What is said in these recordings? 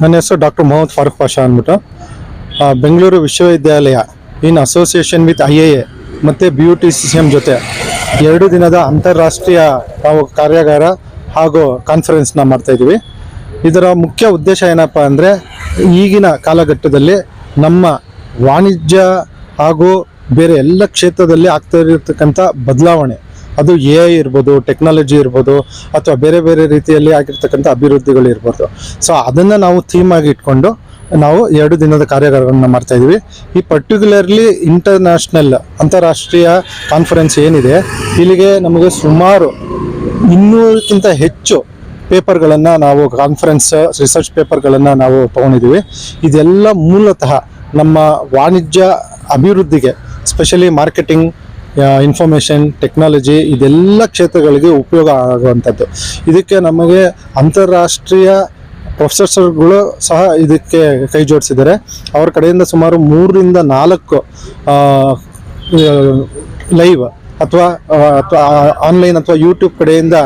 ನನ್ನ ಹೆಸರು ಡಾಕ್ಟರ್ ಮೊಹಮ್ಮದ್ ಫಾರೂಕ್ ಪಾಷಾ ಅಂದ್ಬಿಟ್ಟು. ಬೆಂಗಳೂರು ವಿಶ್ವವಿದ್ಯಾಲಯ in association with I A A ಮತ್ತು B U T C C M ಜೊತೆ ಎರಡು ದಿನದ ಅಂತಾರಾಷ್ಟ್ರೀಯ ನಾವು ಕಾರ್ಯಾಗಾರ ಹಾಗೂ ಕಾನ್ಫರೆನ್ಸ್ನ ಮಾಡ್ತಾಯಿದ್ದೀವಿ ಇದರ ಮುಖ್ಯ ಉದ್ದೇಶ ಏನಪ್ಪ ಅಂದರೆ ಈಗಿನ ಕಾಲಘಟ್ಟದಲ್ಲಿ ನಮ್ಮ ವಾಣಿಜ್ಯ ಹಾಗೂ ಬೇರೆ ಎಲ್ಲ ಕ್ಷೇತ್ರದಲ್ಲಿ ಆಗ್ತಾ ಇರತಕ್ಕಂಥ ಬದಲಾವಣೆ. ಅದು ಎ ಐ ಇರ್ಬೋದು ಟೆಕ್ನಾಲಜಿ ಇರ್ಬೋದು, ಅಥವಾ ಬೇರೆ ಬೇರೆ ರೀತಿಯಲ್ಲಿ ಆಗಿರ್ತಕ್ಕಂಥ ಅಭಿವೃದ್ಧಿಗಳು ಇರ್ಬೋದು. ಸೊ ಅದನ್ನು ನಾವು ಥೀಮ್ ಆಗಿ ಇಟ್ಕೊಂಡು ನಾವು ಎರಡು ದಿನದ ಕಾರ್ಯಾಗಾರವನ್ನು ಮಾಡ್ತಾ ಇದ್ದೀವಿ ಈ ಪರ್ಟಿಕ್ಯುಲರ್ಲಿ ಇಂಟರ್ನ್ಯಾಷನಲ್ ಅಂತಾರಾಷ್ಟ್ರೀಯ ಕಾನ್ಫರೆನ್ಸ್ ಏನಿದೆ, ಇಲ್ಲಿಗೆ ನಮಗೆ ಸುಮಾರು ಇನ್ನೂರಕ್ಕಿಂತ ಹೆಚ್ಚು ಪೇಪರ್ಗಳನ್ನು ನಾವು ಕಾನ್ಫರೆನ್ಸ್ ರಿಸರ್ಚ್ ಪೇಪರ್ಗಳನ್ನು ನಾವು ತೊಗೊಂಡಿದ್ದೀವಿ ಇದೆಲ್ಲ ಮೂಲತಃ ನಮ್ಮ ವಾಣಿಜ್ಯ ಅಭಿವೃದ್ಧಿಗೆ ಸ್ಪೆಷಲಿ ಮಾರ್ಕೆಟಿಂಗ್ ಇನ್ಫಾರ್ಮೇಷನ್ ಟೆಕ್ನಾಲಜಿ ಇದೆಲ್ಲ ಕ್ಷೇತ್ರಗಳಿಗೆ ಉಪಯೋಗ ಆಗುವಂಥದ್ದು. ಇದಕ್ಕೆ ನಮಗೆ ಅಂತಾರಾಷ್ಟ್ರೀಯ ಪ್ರೊಫೆಸರ್ಸರ್ಗಳು ಸಹ ಇದಕ್ಕೆ ಕೈ ಜೋಡಿಸಿದ್ದಾರೆ. ಅವ್ರ ಕಡೆಯಿಂದ ಸುಮಾರು ಮೂರರಿಂದ ನಾಲ್ಕು ಲೈವ್ ಅಥವಾ ಆನ್ಲೈನ್ ಅಥವಾ ಯೂಟ್ಯೂಬ್ ಕಡೆಯಿಂದ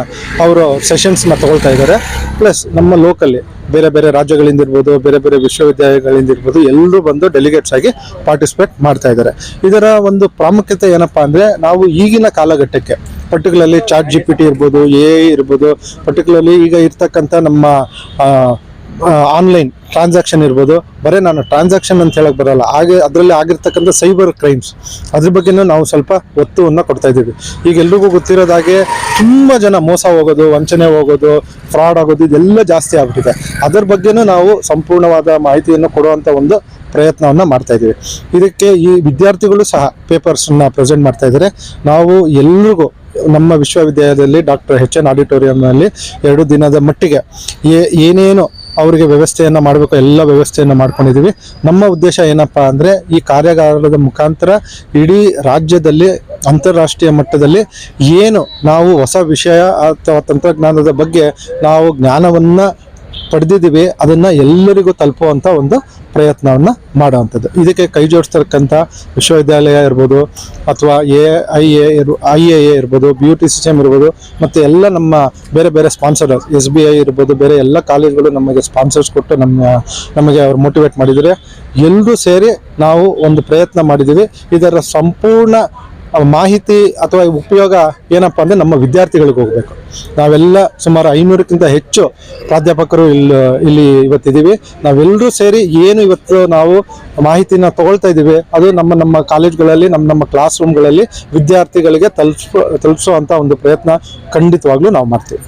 ಅವರು ಸೆಷನ್ಸ್ನ ತಗೊಳ್ತಾ ಇದ್ದಾರೆ. ಪ್ಲಸ್ ನಮ್ಮ ಲೋಕಲ್ಲಿ ಬೇರೆ ಬೇರೆ ರಾಜ್ಯಗಳಿಂದ ಇರ್ಬೋದು, ಬೇರೆ ಬೇರೆ ವಿಶ್ವವಿದ್ಯಾಲಯಗಳಿಂದ ಇರ್ಬೋದು, ಎಲ್ಲರೂ ಬಂದು ಡೆಲಿಗೇಟ್ಸ್ ಆಗಿ ಪಾರ್ಟಿಸಿಪೇಟ್ ಮಾಡ್ತಾ ಇದ್ದಾರೆ. ಇದರ ಒಂದು ಪ್ರಾಮುಖ್ಯತೆ ಏನಪ್ಪ ಅಂದರೆ ನಾವು ಈಗಿನ ಕಾಲಘಟ್ಟಕ್ಕೆ particularly chat G P T ಇರ್ಬೋದು ಎ ಇರ್ಬೋದು ಪರ್ಟಿಕ್ಯುಲರ್ಲಿ ಈಗ ಇರ್ತಕ್ಕಂಥ ನಮ್ಮ ಆನ್ಲೈನ್ ಟ್ರಾನ್ಸಾಕ್ಷನ್ ಇರ್ಬೋದು. ಬರೀ ನಾನು ಟ್ರಾನ್ಸಾಕ್ಷನ್ ಅಂತ ಹೇಳಕ್ ಬರಲ್ಲ. ಹಾಗೆ ಅದರಲ್ಲಿ ಆಗಿರ್ತಕ್ಕಂಥ ಸೈಬರ್ ಕ್ರೈಮ್ಸ್ ಅದ್ರ ಬಗ್ಗೆನೂ ನಾವು ಸ್ವಲ್ಪ ಒತ್ತುವನ್ನು ಕೊಡ್ತಾ ಇದ್ದೀವಿ. ಈಗ ಎಲ್ರಿಗೂ ಗೊತ್ತಿರೋದಾಗೆ ತುಂಬ ಜನ ಮೋಸ ಹೋಗೋದು, ವಂಚನೆ ಹೋಗೋದು ಫ್ರಾಡ್ ಆಗೋದು ಇದೆಲ್ಲ ಜಾಸ್ತಿ ಆಗ್ಬಿಟ್ಟಿದೆ. ಅದ್ರ ಬಗ್ಗೆನೂ ನಾವು ಸಂಪೂರ್ಣವಾದ ಮಾಹಿತಿಯನ್ನು ಕೊಡುವಂಥ ಒಂದು ಪ್ರಯತ್ನವನ್ನು ಮಾಡ್ತಾ ಇದ್ದೀವಿ. ಇದಕ್ಕೆ ಈ ವಿದ್ಯಾರ್ಥಿಗಳು ಸಹ ಪೇಪರ್ಸನ್ನ ಪ್ರೆಸೆಂಟ್ ಮಾಡ್ತಾ ಇದ್ದಾರೆ. ನಾವು ಎಲ್ರಿಗೂ ನಮ್ಮ ವಿಶ್ವವಿದ್ಯಾಲಯದಲ್ಲಿ ಡಾಕ್ಟರ್ ಎಚ್ ಎನ್ ಆಡಿಟೋರಿಯಂನಲ್ಲಿ ಎರಡು ದಿನದ ಮಟ್ಟಿಗೆ ಏನೇನು ಅವರಿಗೆ ವ್ಯವಸ್ಥೆಯನ್ನು ಮಾಡಬೇಕು, ಎಲ್ಲ ವ್ಯವಸ್ಥೆಯನ್ನು ಮಾಡ್ಕೊಂಡಿದ್ದೀವಿ ನಮ್ಮ ಉದ್ದೇಶ ಏನಪ್ಪ ಅಂದರೆ ಈ ಕಾರ್ಯಾಗಾರದ ಮುಖಾಂತರ ಇಡೀ ರಾಜ್ಯದಲ್ಲಿ, ಅಂತಾರಾಷ್ಟ್ರೀಯ ಮಟ್ಟದಲ್ಲಿ ಏನು ನಾವು ಹೊಸ ವಿಷಯ ಅಥವಾ ತಂತ್ರಜ್ಞಾನದ ಬಗ್ಗೆ ನಾವು ಜ್ಞಾನವನ್ನು ಪಡೆದಿದ್ದೀವಿ, ಅದನ್ನು ಎಲ್ಲರಿಗೂ ತಲುಪುವಂಥ ಒಂದು ಪ್ರಯತ್ನವನ್ನು ಮಾಡುವಂಥದ್ದು. ಇದಕ್ಕೆ ಕೈ ಜೋಡಿಸ್ತಕ್ಕಂಥ ವಿಶ್ವವಿದ್ಯಾಲಯ ಇರ್ಬೋದು, ಅಥವಾ ಎ ಐ ಎ ಇರ್ ಐ ಎ ಎ ಇರ್ಬೋದು ಬಿ ಯು ಟಿ ಸಿಸ್ಟಮ್ ಇರ್ಬೋದು, ಮತ್ತು ಎಲ್ಲ ನಮ್ಮ ಬೇರೆ ಬೇರೆ ಸ್ಪಾನ್ಸರ್ ಎಸ್ ಬಿ ಐ ಇರ್ಬೋದು, ಬೇರೆ ಎಲ್ಲ ಕಾಲೇಜ್ಗಳು ನಮಗೆ ಸ್ಪಾನ್ಸರ್ಸ್ ಕೊಟ್ಟು ನಮ್ಮ, ನಮಗೆ ಅವ್ರು ಮೋಟಿವೇಟ್ ಮಾಡಿದರೆ ಎಲ್ಲರೂ ಸೇರಿ ನಾವು ಒಂದು ಪ್ರಯತ್ನ ಮಾಡಿದ್ದೀವಿ. ಇದರ ಸಂಪೂರ್ಣ ಮಾಹಿತಿ ಅಥವಾ ಉಪಯೋಗ ಏನಪ್ಪ ಅಂದರೆ ನಮ್ಮ ವಿದ್ಯಾರ್ಥಿಗಳಿಗೆ ಹೋಗಬೇಕು. ನಾವೆಲ್ಲ ಸುಮಾರು ಐನೂರಕ್ಕಿಂತ ಹೆಚ್ಚು ಪ್ರಾಧ್ಯಾಪಕರು ಇಲ್ಲಿ ಇಲ್ಲಿ ಇವತ್ತಿದ್ದೀವಿ. ನಾವೆಲ್ಲರೂ ಸೇರಿ ಏನು ಇವತ್ತು ನಾವು ಮಾಹಿತಿನ ತಗೊಳ್ತಾ ಇದ್ದೀವಿ, ಅದು ನಮ್ಮ ನಮ್ಮ ಕಾಲೇಜ್ಗಳಲ್ಲಿ, ನಮ್ಮ ನಮ್ಮ ಕ್ಲಾಸ್ ರೂಮ್ಗಳಲ್ಲಿ ವಿದ್ಯಾರ್ಥಿಗಳಿಗೆ ತಲುಪಿಸೋ ತಲುಪಿಸುವಂಥ ಒಂದು ಪ್ರಯತ್ನ ಖಂಡಿತವಾಗ್ಲೂ ನಾವು ಮಾಡ್ತೀವಿ.